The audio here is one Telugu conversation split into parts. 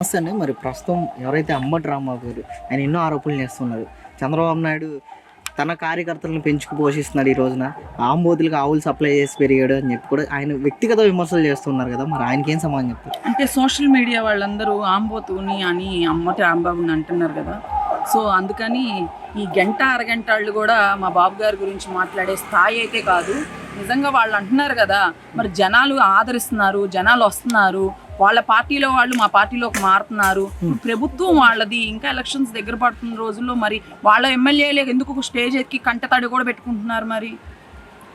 నమస్తే అండి మరి ప్రస్తుతం ఎవరైతే అంబటి రాంబాబు గారు ఆయన ఎన్నో ఆరోపణలు చేస్తున్నారు. చంద్రబాబు నాయుడు తన కార్యకర్తలను పెంచుకు పోషిస్తున్నాడు ఈ రోజున. ఆంబోతులకు ఆవులు సప్లై చేసి పెరిగాడు అని చెప్పి కూడా ఆయన వ్యక్తిగత విమర్శలు చేస్తున్నారు కదా. మరి ఆయనకి ఏం సమాధానం చెప్తారు అంటే సోషల్ మీడియా వాళ్ళందరూ ఆంబోతుని అని అమ్మటి రాంబాబుని అంటున్నారు కదా. సో అందుకని ఈ గంట అరగంట వాళ్ళు కూడా మా బాబు గారి గురించి మాట్లాడే స్థాయి అయితే కాదు. నిజంగా వాళ్ళు అంటున్నారు కదా మరి జనాలు ఆదరిస్తున్నారు జనాలు వస్తున్నారు వాళ్ళ పార్టీలో వాళ్ళు మా పార్టీలోకి మారుతున్నారు. ప్రభుత్వం వాళ్ళది. ఇంకా ఎలక్షన్స్ దగ్గర పడుతున్న రోజుల్లో మరి వాళ్ళ ఎమ్మెల్యేలే ఎందుకు స్టేజ్ ఎక్కి కంటతడి కూడా పెట్టుకుంటున్నారు మరి?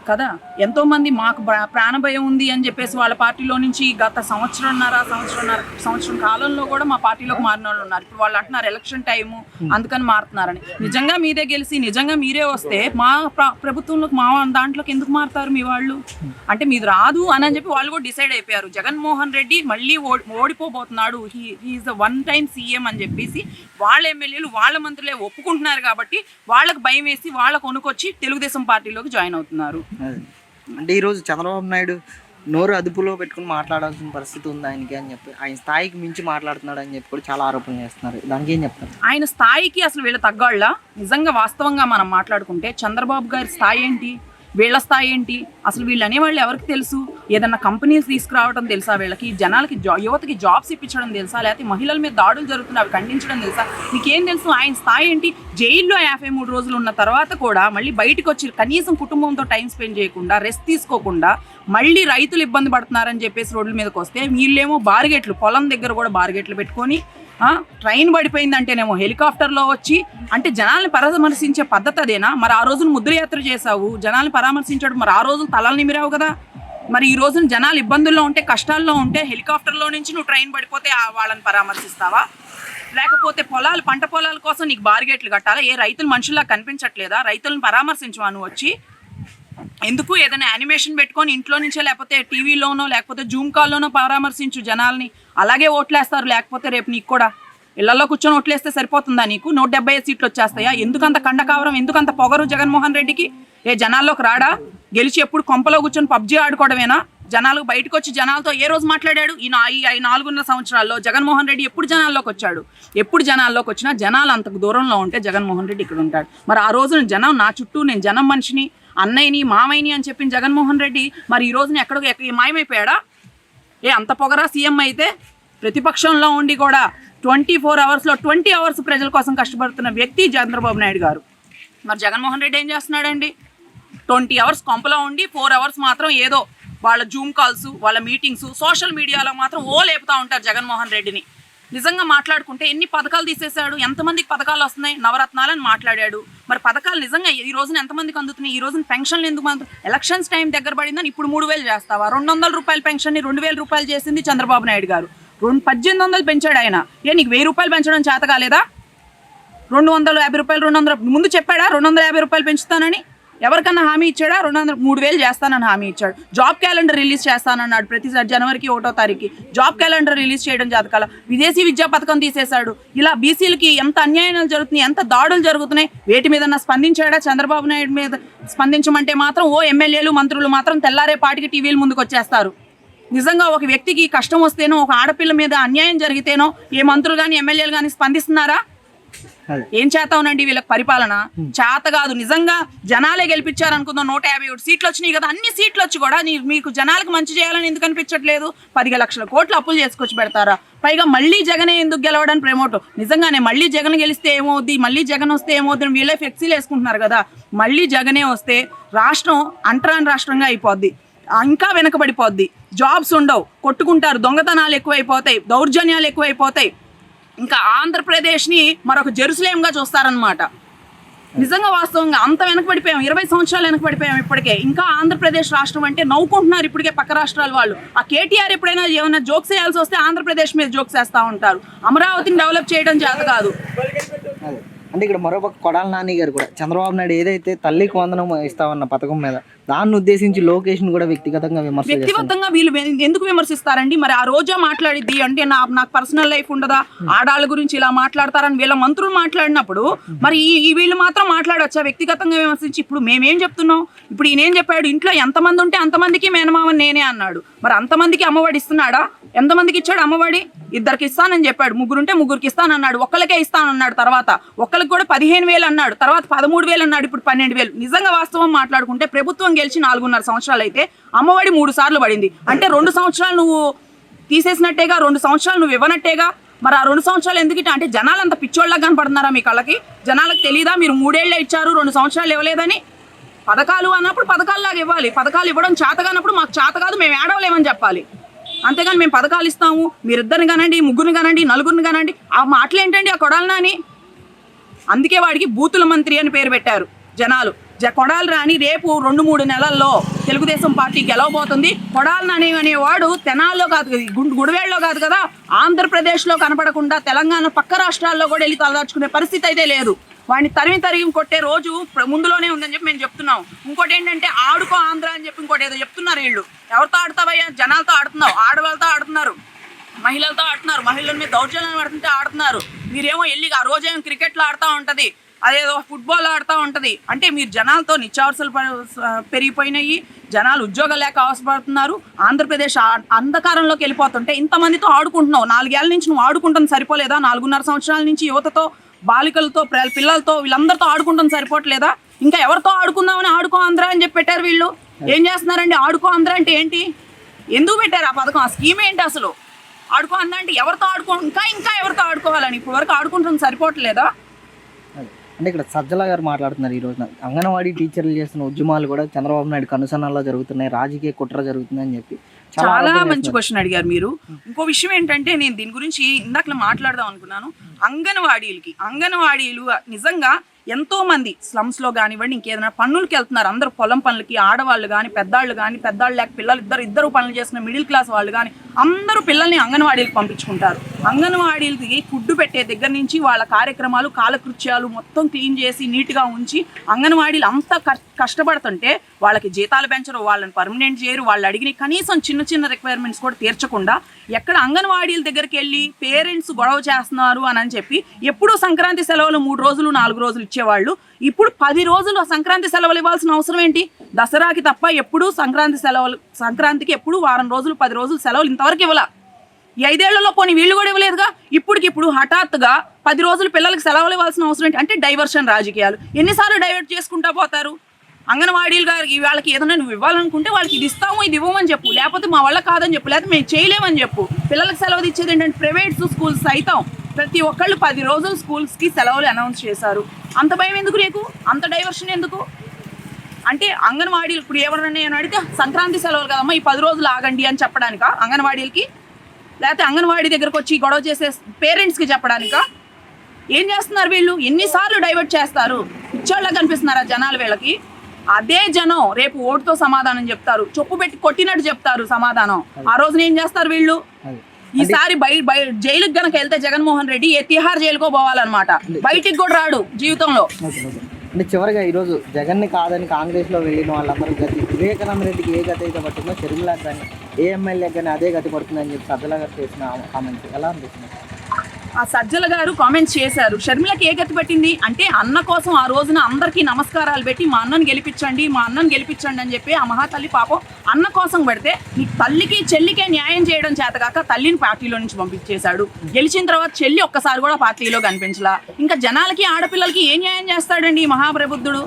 కదా? ఎంతో మంది మాకు ప్రాణ భయం ఉంది అని చెప్పేసి వాళ్ళ పార్టీలో నుంచి గత సంవత్సరంన్నర సంవత్సరంన్నర సంవత్సరం కాలంలో కూడా మా పార్టీలోకి మారిన వాళ్ళు ఉన్నారు. ఇప్పుడు వాళ్ళు అంటున్నారు ఎలక్షన్ టైము అందుకని మారుతున్నారని. నిజంగా మీరే గెలిచి నిజంగా మీరే వస్తే మా ప్ర- ప్రభుత్వంలోకి మా దాంట్లోకి ఎందుకు మారుతారు మీ వాళ్ళు? అంటే మీది రాదు అని అని చెప్పి వాళ్ళు కూడా డిసైడ్ అయిపోయారు. జగన్మోహన్ రెడ్డి మళ్ళీ ఓడి ఓడిపోబోతున్నాడు. He he is the one time CM అని చెప్పేసి వాళ్ళ ఎమ్మెల్యేలు వాళ్ళ మంత్రులే ఒప్పుకుంటున్నారు కాబట్టి వాళ్ళకి భయం వేసి వాళ్ళకు కొనుక్కొచ్చి తెలుగుదేశం పార్టీలోకి జాయిన్ అవుతున్నారు. అంటే ఈరోజు చంద్రబాబు నాయుడు నోరు అదుపులో పెట్టుకుని మాట్లాడాల్సిన పరిస్థితి ఉంది ఆయనకి అని చెప్పి ఆయన స్థాయికి మించి మాట్లాడుతున్నాడు అని చెప్పి కూడా చాలా ఆరోపణలు చేస్తున్నారు. దానికి ఏం చెప్తారు? ఆయన స్థాయికి అసలు వీళ్ళ తగ్గాళ్ళ నిజంగా వాస్తవంగా మనం మాట్లాడుకుంటే చంద్రబాబు గారి స్థాయి ఏంటి? వీళ్ళ స్థాయి ఏంటి? అసలు వీళ్ళు అనేవాళ్ళు ఎవరికి తెలుసు? ఏదన్నా కంపెనీస్ తీసుకురావడం తెలుసా వీళ్ళకి? జనాలకి జా యువతకి జాబ్స్ ఇప్పించడం తెలుసా? లేకపోతే మహిళల మీద దాడులు జరుగుతున్నాయి అవి ఖండించడం తెలుసా? నీకేం తెలుసు? ఆయన స్థాయి ఏంటి? జైల్లో యాభై మూడు రోజులు ఉన్న తర్వాత కూడా మళ్ళీ బయటకు వచ్చి కనీసం కుటుంబంతో టైం స్పెండ్ చేయకుండా రెస్ట్ తీసుకోకుండా మళ్ళీ రైతులు ఇబ్బంది పడుతున్నారని చెప్పేసి రోడ్ల మీదకి వస్తే వీళ్ళేమో బార్గెట్లు పొలం దగ్గర కూడా బార్గెట్లు పెట్టుకొని ట్రైన్ పడిపోయిందంటేనేమో హెలికాప్టర్లో వచ్చి అంటే జనాల్ని పరామర్శించే పద్ధతి అదేనా? మరి ఆ రోజున ముద్రయాత్ర చేసావు జనాల్ని పరామర్శించడం మరి ఆ రోజున తలలు నిమిరావు కదా? మరి ఈ రోజున జనాలు ఇబ్బందుల్లో ఉంటే కష్టాల్లో ఉంటే హెలికాప్టర్లో నుంచి నువ్వు ట్రైన్ పడిపోతే వాళ్ళని పరామర్శిస్తావా? లేకపోతే పొలాలు పంట పొలాల కోసం నీకు బార్గేట్లు కట్టాలా? ఏ రైతులు మనుషుల్లా కనిపించట్లేదా? రైతులను పరామర్శించవా నువ్వు వచ్చి ఎందుకు ఏదైనా యానిమేషన్ పెట్టుకొని ఇంట్లో నుంచే లేకపోతే టీవీలోనో లేకపోతే జూమ్ కాల్లోనో పరామర్శించు జనాల్ని. అలాగే ఓట్లేస్తారు లేకపోతే రేపు నీకు కూడా. ఇళ్ళలో కూర్చొని ఓట్లేస్తే సరిపోతుందా నీకు? నూట డెబ్బై ఐదు సీట్లు వచ్చేస్తాయా? ఎందుకంత కండకావరం ఎందుకంత పొగరు జగన్మోహన్ రెడ్డికి? ఏ జనాల్లోకి రాడా? గెలిచి ఎప్పుడు కొంపలో కూర్చొని పబ్జీ ఆడుకోవడమేనా? జనాలు బయటకు వచ్చి జనాలతో ఏ రోజు మాట్లాడాడు? ఈ నా- ఈ నాలుగున్నర సంవత్సరాల్లో జగన్మోహన్ రెడ్డి ఎప్పుడు జనాల్లోకి వచ్చాడు? ఎప్పుడు జనాల్లోకి వచ్చినా జనాలు అంతకు దూరంలో ఉంటే జగన్మోహన్ రెడ్డి ఇక్కడ ఉంటాడు. మరి ఆ రోజున జనం నా చుట్టూ నేను జనం మనిషిని అన్నయ్యని మామయ్యని అని చెప్పిన జగన్మోహన్ రెడ్డి మరి ఈ రోజున ఎక్కడికి మాయమైపోయాడా? ఏ అంత పొగరా సీఎం అయితే ప్రతిపక్షంలో ఉండి కూడా ట్వంటీ ఫోర్ అవర్స్లో ట్వంటీ అవర్స్ ప్రజల కోసం కష్టపడుతున్న వ్యక్తి చంద్రబాబు నాయుడు గారు. మరి జగన్మోహన్ రెడ్డి ఏం చేస్తున్నాడండి? ట్వంటీ అవర్స్ కొంపలో ఉండి ఫోర్ అవర్స్ మాత్రం ఏదో వాళ్ళ జూమ్ కాల్స్ వాళ్ళ మీటింగ్స్ సోషల్ మీడియాలో మాత్రం ఓ లేపుతా ఉంటారు జగన్మోహన్ రెడ్డిని. నిజంగా మాట్లాడుకుంటే ఎన్ని పథకాలు తీసేశాడు ఎంతమందికి పథకాలు వస్తున్నాయి? నవరత్నాలని మాట్లాడాడు. మరి పథకాలు నిజంగా ఈ రోజున ఎంతమందికి అందుతున్నాయి? ఈ రోజున పెన్షన్లు ఎందుకు మాత్రం? ఎలక్షన్స్ టైం దగ్గర పడిందని ఇప్పుడు మూడు వేలు చేస్తావా? రెండు వందల రూపాయల పెన్షన్ని రెండు వేల రూపాయలు చేసింది చంద్రబాబు నాయుడు గారు. రెండు పద్దెనిమిది వందలు పెంచాడు ఆయన. ఏ నీకు వెయ్యి రూపాయలు పెంచడం చేత కాలేదా? రెండు వందల యాభై రూపాయలు రెండు వందల ముందు చెప్పాడా? రెండు వందల యాభై రూపాయలు పెంచుతానని? ఎవరికన్నా హామీ ఇచ్చాడా? రెండు వందల మూడు వేలు చేస్తానని హామీ ఇచ్చాడు. జాబ్ క్యాలెండర్ రిలీజ్ చేస్తానన్నాడు ప్రతిసారి జనవరికి ఒకటో తారీఖు జాబ్ క్యాలెండర్ రిలీజ్ చేయడం జాతకాల. విదేశీ విద్యా పథకం తీసేశాడు. ఇలా బీసీలకి ఎంత అన్యాయాలు జరుగుతున్నాయి ఎంత దాడులు జరుగుతున్నాయి వేటి మీద స్పందించాడా చంద్రబాబు నాయుడు మీద? స్పందించమంటే మాత్రం ఓ ఎమ్మెల్యేలు మంత్రులు మాత్రం తెల్లారే పాటికి టీవీల ముందుకు వచ్చేస్తారు నిజంగా ఒక వ్యక్తికి కష్టం వస్తేనో ఒక ఆడపిల్ల మీద అన్యాయం జరిగితేనో ఏ మంత్రులు కానీ ఎమ్మెల్యేలు కానీ స్పందిస్తున్నారా? ఏం చేస్తావునండి వీళ్ళకి పరిపాలన? చేత కాదు. నిజంగా జనాలే గెలిపించారు అనుకుందాం నూట యాభై ఒకటి సీట్లు వచ్చినాయి కదా. అన్ని సీట్లు వచ్చి కూడా నీ- మీకు జనాలకు మంచి చేయాలని ఎందుకు అనిపించట్లేదు? పదిహేను లక్షల కోట్లు అప్పులు చేసుకొచ్చి పెడతారా? పైగా మళ్ళీ జగనే ఎందుకు గెలవడానికి ప్రమోట్? నిజంగానే మళ్ళీ జగన్ గెలిస్తే ఏమవుద్ది? మళ్ళీ జగన్ వస్తే ఏమవుద్ది? అని వీళ్ళే ఫ్లెక్సీలు వేసుకుంటున్నారు కదా. మళ్ళీ జగనే వస్తే రాష్ట్రం అంటరాని రాష్ట్రంగా అయిపోద్ది. ఇంకా వెనకబడిపోద్ది. జాబ్స్ ఉండవు. కొట్టుకుంటారు. దొంగతనాలు ఎక్కువైపోతాయి. దౌర్జన్యాలు ఎక్కువైపోతాయి. ఇంకా ఆంధ్రప్రదేశ్ని మరొక జెరూసలేంగా చూస్తారనమాట నిజంగా వాస్తవంగా అంత వెనకబడిపోయాం ఇరవై సంవత్సరాలు వెనకబడిపోయాం ఇప్పటికే. ఇంకా ఆంధ్రప్రదేశ్ రాష్ట్రం అంటే నవ్వుకుంటున్నారు ఇప్పటికే పక్క రాష్ట్రాల వాళ్ళు. ఆ కేటీఆర్ ఎప్పుడైనా ఏమైనా జోక్స్ చేయాల్సి వస్తే ఆంధ్రప్రదేశ్ మీద జోక్స్ వేస్తూ ఉంటారు. అమరావతిని డెవలప్ చేయడం చేత కాదు. అంటే ఇక్కడ మరోపక్క కొడాల నాని గారు కూడా చంద్రబాబు నాయుడు ఏదైతే తల్లికి వందనం ఇస్తామన్న పథకం మీద దాన్ని ఉద్దేశించి లోకేష్ని కూడా వ్యక్తిగతంగా విమర్శ వ్యక్తిగతంగా వీళ్ళు ఎందుకు విమర్శిస్తారండి? మరి ఆ రోజా మాట్లాడిద్ది అంటే నా నాకు పర్సనల్ లైఫ్ ఉండదా? ఆడాళ్ళ గురించి ఇలా మాట్లాడతారని వీళ్ళ మంత్రులు మాట్లాడినప్పుడు మరి ఈ వీళ్ళు మాత్రం మాట్లాడొచ్చా? వ్యక్తిగతంగా విమర్శించి ఇప్పుడు మేమేం చెప్తున్నాం? ఇప్పుడు ఈయన చెప్పాడు? ఇంట్లో ఎంతమంది ఉంటే అంతమందికి మేనమామ నేనే అన్నాడు. మరి అంతమందికి అమ్మఒడి ఇస్తున్నాడా ఎంతమందికి ఇచ్చాడు అమ్మఒడి? ఇద్దరికి ఇస్తానని చెప్పాడు. ముగ్గురుంటే ముగ్గురికి ఇస్తానన్నాడు. ఒక్కరికే ఇస్తానన్నాడు తర్వాత. ఒక్కరికి కూడా పదిహేను వేలు అన్నాడు. తర్వాత పదమూడు వేలు అన్నాడు. ఇప్పుడు పన్నెండు వేలు. నిజంగా వాస్తవం మాట్లాడుకుంటే ప్రభుత్వం గెలిచి నాలుగున్నర సంవత్సరాలు అయితే అమ్మఒడి మూడు సార్లు పడింది. అంటే రెండు సంవత్సరాలు నువ్వు తీసేసినట్టేగా? రెండు సంవత్సరాలు నువ్వు ఇవ్వనట్టేగా? మరి ఆ రెండు సంవత్సరాలు ఎందుకు అంటే జనాలు అంత పిచ్చోళ్ళగా కనపడుతున్నారా మీ కళ్ళకి? జనాలకు తెలియదా మీరు మూడేళ్ళే ఇచ్చారు రెండు సంవత్సరాలు ఇవ్వలేదని? పథకాలు అన్నప్పుడు పథకాల్లాగా ఇవ్వాలి. పథకాలు ఇవ్వడం చేత కానప్పుడు మాకు చేత కాదు మేము ఏడవలేమని చెప్పాలి. అంతేగాని మేము పథకాలు ఇస్తాము మీరిద్దరిని కానండి ముగ్గురిని కానండి నలుగురిని కానండి ఆ మాటలు ఏంటండి ఆ కొడాలనా అని? అందుకే వాడికి బూతుల మంత్రి అని పేరు పెట్టారు జనాలు. జ కొడాలి రాని రేపు రెండు మూడు నెలల్లో తెలుగుదేశం పార్టీ గెలవబోతుంది. కొడాలి నాని అనేవాడు తెనాల్లో కాదు కదా, గుండు గుడివేళ్ళలో కాదు కదా ఆంధ్రప్రదేశ్లో కనపడకుండా తెలంగాణ పక్క రాష్ట్రాల్లో కూడా వెళ్ళి తలదాచుకునే పరిస్థితి అయితే లేదు. వాడిని తరిమి తరిగి కొట్టే రోజు ముందులోనే ఉందని చెప్పి మేము చెప్తున్నాం. ఇంకోటి ఏంటంటే ఆడుకో ఆంధ్ర అని చెప్పి ఇంకోటి ఏదో చెప్తున్నారు వీళ్ళు. ఎవరితో ఆడతావయ్యా? జనాలతో ఆడుతున్నావు. ఆడవాళ్ళతో ఆడుతున్నారు. మహిళలతో ఆడుతున్నారు. మహిళల మీద దౌర్జన్యం పడుతుంటే ఆడుతున్నారు. మీరేమో వెళ్ళి ఆ రోజేమో క్రికెట్లో ఆడుతూ ఉంటది. అదేదో ఫుట్బాల్ ఆడుతూ ఉంటది. అంటే మీరు జనాలతో నిత్యావసరాలు పెరిగిపోయినాయి. జనాలు ఉద్యోగాలు లేక అవసరపడుతున్నారు. ఆంధ్రప్రదేశ్ అంధకారంలోకి వెళ్ళిపోతుంటే ఇంతమందితో ఆడుకుంటున్నావు. నాలుగేళ్ళ నుంచి నువ్వు ఆడుకుంటుంది సరిపోలేదా? నాలుగున్నర సంవత్సరాల నుంచి యువతతో బాలికలతో పిల్లలతో వీళ్ళందరితో ఆడుకుంటుంది సరిపోవట్లేదా? ఇంకా ఎవరితో ఆడుకుందామని ఆడుకో ఆంధ్ర అని చెప్పి పెట్టారు వీళ్ళు. ఏం చేస్తున్నారండి? ఆడుకో ఆంధ్ర అంటే ఏంటి? ఎందుకు పెట్టారు ఆ పథకం? ఆ స్కీమ్ ఏంటి అసలు? ఆడుకో అన్న అంటే ఎవరితో ఆడుకో ఇంకా ఇంకా ఎవరితో ఆడుకోవాలని ఇప్పుడు వరకు ఆడుకుంటుంది సరిపోవట్లేదా. అంటే ఇక్కడ సజ్జల గారు మాట్లాడుతున్నారు ఈ రోజున. అంగన్వాడీ టీచర్లు చేస్తున్న ఉద్యమాలు కూడా చంద్రబాబు నాయుడు కనుసన్నల్లో జరుగుతున్నాయి. రాజకీయ కుట్ర జరుగుతుందని చెప్పి చాలా మంచి. క్వశ్చన్ అడిగారు మీరు. ఇంకో విషయం ఏంటంటే నేను దీని గురించి ఇందాక మాట్లాడదాం అనుకున్నాను. అంగన్వాడీలకి. అంగన్వాడీలు నిజంగా ఎంతో మంది స్లమ్స్లో కానివ్వండి ఇంకేదైనా పనులకి వెళ్తున్నారు. అందరూ పొలం పనులకి ఆడవాళ్ళు కానీ పెద్దాళ్ళు కానీ పెద్దాళ్ళు లేక పిల్లలు ఇద్దరు ఇద్దరు పనులు చేసిన మిడిల్ క్లాస్ వాళ్ళు కానీ అందరూ పిల్లల్ని అంగన్వాడీలకు పంపించుకుంటారు. అంగన్వాడీలకి ఫుడ్ పెట్టే దగ్గర నుంచి వాళ్ళ కార్యక్రమాలు కాలకృత్యాలు మొత్తం క్లీన్ చేసి నీట్గా ఉంచి అంగన్వాడీలు అంత కష్టపడుతుంటే వాళ్ళకి జీతాలు పెంచరు వాళ్ళని పర్మనెంట్ చేయరు వాళ్ళు అడిగిన కనీసం చిన్న చిన్న రిక్వైర్మెంట్స్ కూడా తీర్చకుండా ఎక్కడ అంగన్వాడీల దగ్గరికి వెళ్ళి పేరెంట్స్ గొడవ చేస్తున్నారు అని అని చెప్పి ఎప్పుడూ సంక్రాంతి సెలవులు మూడు రోజులు నాలుగు రోజులు ఇచ్చేవాళ్ళు. ఇప్పుడు పది రోజులు సంక్రాంతి సెలవులు ఇవ్వాల్సిన అవసరం ఏంటి? దసరాకి తప్ప ఎప్పుడూ సంక్రాంతి సెలవులు సంక్రాంతికి ఎప్పుడు వారం రోజులు పది రోజులు సెలవులు ఇంతవరకు ఇవ్వాల. ఈ ఐదేళ్ళలో పోనీ వీళ్ళు కూడా ఇవ్వలేదుగా? ఇప్పటికిప్పుడు హఠాత్తుగా పది రోజులు పిల్లలకి సెలవులు ఇవ్వాల్సిన అవసరం ఏంటి? అంటే డైవర్షన్ రాజకీయాలు. ఎన్నిసార్లు డైవర్ట్ చేసుకుంటా పోతారు? అంగన్వాడీలు గారికి వాళ్ళకి ఏదైనా నువ్వు ఇవ్వాలనుకుంటే వాళ్ళకి ఇది ఇస్తాము ఇది ఇవ్వమని చెప్పు. లేకపోతే మా వల్ల కాదని చెప్పు. లేకపోతే మేము చేయలేమని చెప్పు. పిల్లలకు సెలవు ఇచ్చేది ఏంటంటే ప్రైవేట్ స్కూల్స్ సైతం. ప్రతి ఒక్కళ్ళు పది రోజులు స్కూల్స్కి సెలవులు అనౌన్స్ చేశారు. అంత భయం ఎందుకు నీకు? అంత డైవర్షన్ ఎందుకు? అంటే అంగన్వాడీలు ఇప్పుడు ఏమన్నా అడిగితే సంక్రాంతి సెలవులు కదమ్మా ఈ పది రోజులు ఆగండి అని చెప్పడానికా? అంగన్వాడీలకి? లేకపోతే అంగన్వాడీ దగ్గరకు వచ్చి గొడవ చేసే పేరెంట్స్కి చెప్పడానికా? ఏం చేస్తున్నారు వీళ్ళు? ఎన్నిసార్లు డైవర్ట్ చేస్తారు? పిచ్చోళ్ళ ఆ జనాలు వీళ్ళకి? అదే జనం రేపు ఓటుతో సమాధానం చెప్తారు. చొప్పు పెట్టి కొట్టినట్టు చెప్తారు సమాధానం. ఆ రోజున ఏం చేస్తారు వీళ్ళు? ఈసారి బయ బయ జైలుకి గనక వెళ్తే జగన్మోహన్ రెడ్డి తిహార్ జైలుకో పోవాలన్నమాట. బయటికి కూడా రాడు జీవితంలో. అంటే చివరిగా ఈరోజు జగన్ని కాదని కాంగ్రెస్లో వెళ్ళిన వాళ్ళందరూ గతి వివేకానంద రెడ్డికి ఏ గతి అయితే పట్టిందో షర్మిలాకి కానీ ఏ ఎమ్మెల్యేకి కానీ అదే గతి పడుతుందని చెప్పి సజ్జల గారు చేసిన కామెంట్స్ ఎలా అనిపిస్తుంది? ఆ సజ్జల గారు కామెంట్స్ చేశారు. షర్మిలకి ఏ గతి పట్టింది? అంటే అన్న కోసం ఆ రోజున అందరికీ నమస్కారాలు పెట్టి మా అన్నను గెలిపించండి మా అన్నను గెలిపించండి అని చెప్పి ఆ మహాతల్లి పాపం అన్న కోసం పెడితే ఈ తల్లికి చెల్లికే న్యాయం చేయడం చేతకాక తల్లిని పార్టీలో నుంచి పంపించేశాడు. గెలిచిన తర్వాత చెల్లి ఒక్కసారి కూడా పార్టీలో కనిపించలా. ఇంకా జనాలకి ఆడపిల్లలకి ఏ న్యాయం చేస్తాడండి ఈ మహాప్రబుద్ధుడు?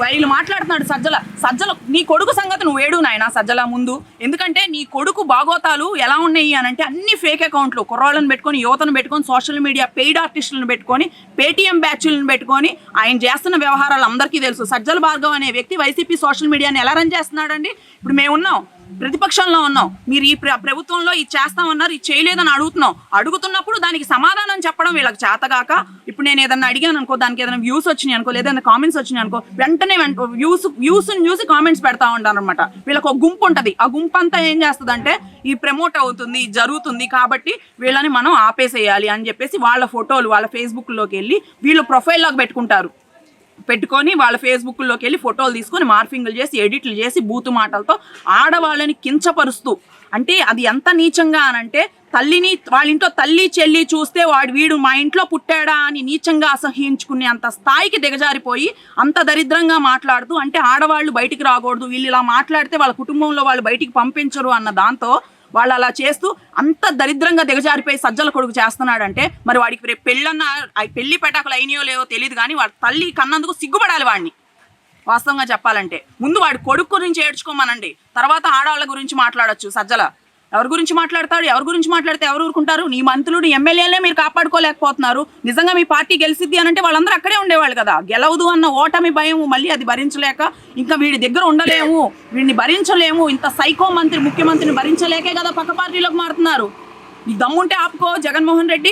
వీళ్ళు మాట్లాడుతున్నాడు సజ్జల. సజ్జల నీ కొడుకు సంగతి నువ్వు ఏడు నాయన సజ్జల ముందు. ఎందుకంటే నీ కొడుకు బాగోతాలు ఎలా ఉన్నాయి అని అంటే అన్ని ఫేక్ అకౌంట్లు కుర్రాళ్ళను పెట్టుకొని యువతను పెట్టుకొని సోషల్ మీడియా పెయిడ్ ఆర్టిస్టులను పెట్టుకొని పేటీఎం బ్యాచ్లను పెట్టుకొని ఆయన చేస్తున్న వ్యవహారాలు అందరికీ తెలుసు. సజ్జల భార్గవ్ అనే వ్యక్తి వైసీపీ సోషల్ మీడియాని ఎలా రన్ చేస్తున్నాడండి? ఇప్పుడు మేము ఉన్నాం. ప్రతిపక్షంలో ఉన్నాం మీరు ఈ ప్రభుత్వంలో ఇది చేస్తామన్నారు ఇది చేయలేదని అడుగుతున్నాం అడుగుతున్నప్పుడు దానికి సమాధానం చెప్పడం వీళ్ళకి చేతగాక ఇప్పుడు నేను ఏదన్నా అడిగాను అనుకో దానికి ఏదైనా వ్యూస్ వచ్చినాయి అనుకో లేదన్నా కామెంట్స్ వచ్చినాయి అనుకో వెంటనే వెంట వ్యూస్ వ్యూస్ చూసి కామెంట్స్ పెడతా ఉంటాను అనమాట వీళ్ళకి ఒక గుంపు ఉంటుంది. ఆ గుంపు అంతా ఏం చేస్తుందంటే ఈ ప్రమోట్ అవుతుంది ఇది జరుగుతుంది కాబట్టి వీళ్ళని మనం ఆపేసేయాలి అని చెప్పేసి వాళ్ళ ఫోటోలు వాళ్ళ ఫేస్బుక్లోకి వెళ్ళి వీళ్ళు ప్రొఫైల్లోకి పెట్టుకుంటారు. పెట్టుకొని వాళ్ళ ఫేస్బుక్లోకి వెళ్ళి ఫోటోలు తీసుకొని మార్ఫింగ్లు చేసి ఎడిట్లు చేసి బూతు మాటలతో ఆడవాళ్ళని కించపరుస్తూ. అంటే అది ఎంత నీచంగా అనంటే తల్లిని వాళ్ళ ఇంట్లో తల్లి చెల్లి చూస్తే వాడు వీడు మా ఇంట్లో పుట్టాడా అని నీచంగా అసహ్యించుకునే అంత స్థాయికి దిగజారిపోయి అంత దరిద్రంగా మాట్లాడుతూ అంటే ఆడవాళ్ళు బయటికి రాకూడదు వీళ్ళు ఇలా మాట్లాడితే వాళ్ళ కుటుంబంలో వాళ్ళు బయటికి పంపించరు అన్న దాంతో వాళ్ళు అలా చేస్తూ అంత దరిద్రంగా దిగజారిపోయి సజ్జల కొడుకు చేస్తున్నాడంటే మరి వాడికి రేపు పెళ్ళన్న పెళ్ళి పెటాకులు అయినాయో లేవో తెలియదు కానీ వాడి తల్లి కన్నందుకు సిగ్గుపడాలి వాడిని. వాస్తవంగా చెప్పాలంటే. ముందు వాడి కొడుకు గురించి ఏడ్చుకోమనండి. తర్వాత ఆడవాళ్ళ గురించి మాట్లాడొచ్చు సజ్జల. ఎవరి గురించి మాట్లాడతాడు? ఎవరి గురించి మాట్లాడితే ఎవరు ఊరుకుంటారు? నీ మంత్రులు నీ ఎమ్మెల్యేలే మీరు కాపాడుకోలేకపోతున్నారు. నిజంగా మీ పార్టీ గెలిసిద్ది అని అంటే వాళ్ళందరూ అక్కడే ఉండేవాళ్ళు కదా. గెలవదు అన్న ఓటమి భయం మళ్ళీ అది భరించలేక ఇంకా వీడి దగ్గర ఉండలేము వీడిని భరించలేము ఇంత సైకో మంత్రి ముఖ్యమంత్రిని భరించలేకే కదా పక్క పార్టీలోకి మారుతున్నారు. నీకు దమ్ముంటే ఆపుకో జగన్మోహన్ రెడ్డి.